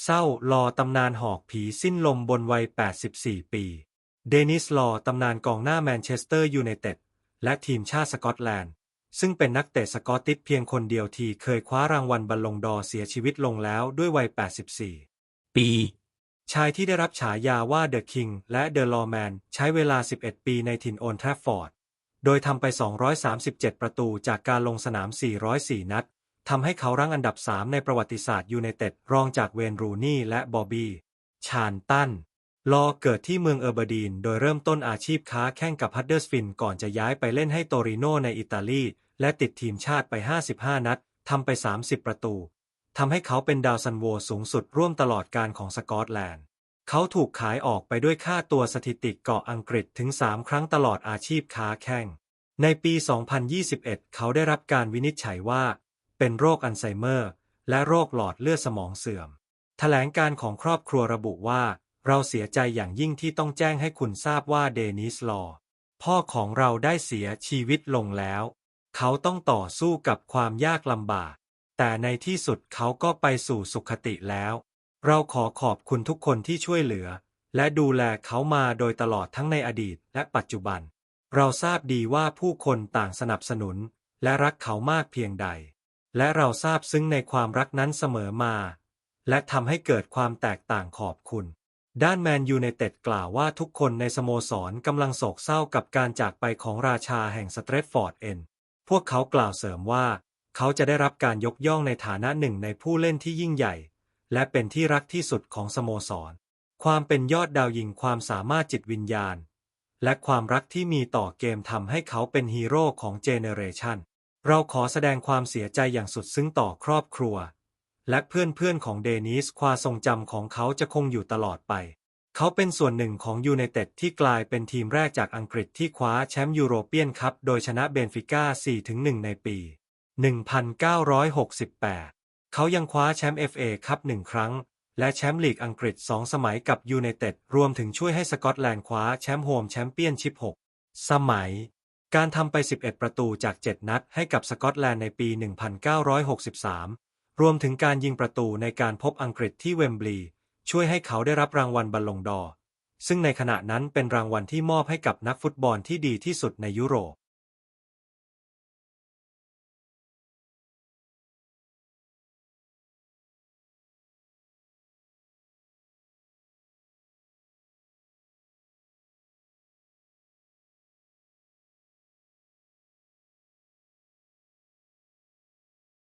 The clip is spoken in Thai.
เศร้ารอตำนานหอกผีสิ้นลมบนวัย 84 ปี เดนิสลอตำนานกองหน้าแมนเชสเตอร์ยูไนเต็ดและทีมชาติสกอตแลนด์ ซึ่งเป็นนักเตะสกอตติชเพียงคนเดียวที่เคยคว้ารางวัลบัลลงดอร์เสียชีวิตลงแล้วด้วยวัย 84 ปี ชายที่ได้รับฉายาว่าเดอะคิงและเดอะลอแมนใช้เวลา 11 ปีในถิ่นโอนแทรฟฟอร์ด โดยทำไป 237 ประตูจากการลงสนาม 404 นัด ทำให้เขารั้งอันดับ 3 ในประวัติศาสตร์ยูไนเต็ดรองจากเวนรูนี่และบอบบี้ ชานตัน ลอเกิดที่เมืองเออร์เบอร์ดีน โดยเริ่มต้นอาชีพค้าแข่งกับฮัดเดอร์สฟินก่อนจะย้ายไปเล่นให้โตริโนในอิตาลี และติดทีมชาติไป 55 นัดทำไป 30 ประตูทำให้เขาเป็นดาวซันโวสูงสุดร่วมตลอดการของสกอตแลนด์ เขาถูกขายออกไปด้วยค่าตัวสถิติเกาะอังกฤษถึง 3 ครั้งตลอดอาชีพค้าแข่งในปี 2021 เขาได้รับการวินิจฉัยว่า เป็นโรคอัลไซเมอร์ และโรคหลอดเลือดสมองเสื่อม แถลงการของครอบครัวระบุว่า เราเสียใจอย่างยิ่งที่ต้องแจ้งให้คุณทราบว่าเดนิสลอ พ่อของเราได้เสียชีวิตลงแล้ว เขาต้องต่อสู้กับความยากลำบาก แต่ในที่สุดเขาก็ไปสู่สุขติแล้ว เราขอขอบคุณทุกคนที่ช่วยเหลือ และดูแลเขามาโดยตลอดทั้งในอดีตและปัจจุบัน เราทราบดีว่าผู้คนต่างสนับสนุนและรักเขามากเพียงใด และเราทราบซึ้งในความรักนั้นเสมอมา และทำให้เกิดความแตกต่างขอบคุณ ด้านแมนยูไนเต็ดกล่าวว่าทุกคนในสโมสรกำลังโศกเศร้ากับการจากไปของราชาแห่งสเตรทฟอร์ดเอ็น พวกเขากล่าวเสริมว่า เขาจะได้รับการยกย่องในฐานะหนึ่งในผู้เล่นที่ยิ่งใหญ่ และเป็นที่รักที่สุดของสโมสร ความเป็นยอดดาวยิงความสามารถจิตวิญญาณ และความรักที่มีต่อเกมทำให้เขาเป็นฮีโร่ของเจเนเรชัน เราขอแสดงความเสียใจอย่างสุดซึ้งต่อครอบครัว และเพื่อนๆของเดนิสความทรงจำของเขาจะคงอยู่ตลอดไป เขาเป็นส่วนหนึ่งของยูไนเต็ดที่กลายเป็นทีมแรกจากอังกฤษที่คว้าแชมป์ยูโรเปียนคัพโดยชนะเบนฟิก้า 4-1 ในปี 1968 เขายังคว้าแชมป์ FA คัพหนึ่งครั้ง และแชมป์ลีกอังกฤษ 2 สมัยกับยูไนเต็ดรวมถึงช่วยให้สกอตแลนด์คว้าแชมป์โฮมแชมเปี้ยนชิพ 6 สมัย การทำไป 11 ประตูจาก 7 นัดให้กับสกอตแลนด์ในปี 1963 รวมถึงการยิงประตูในการพบอังกฤษที่เวมบลีย์ช่วยให้เขาได้รับรางวัลบัลลงดอ ซึ่งในขณะนั้นเป็นรางวัลที่มอบให้กับนักฟุตบอลที่ดีที่สุดในยุโรป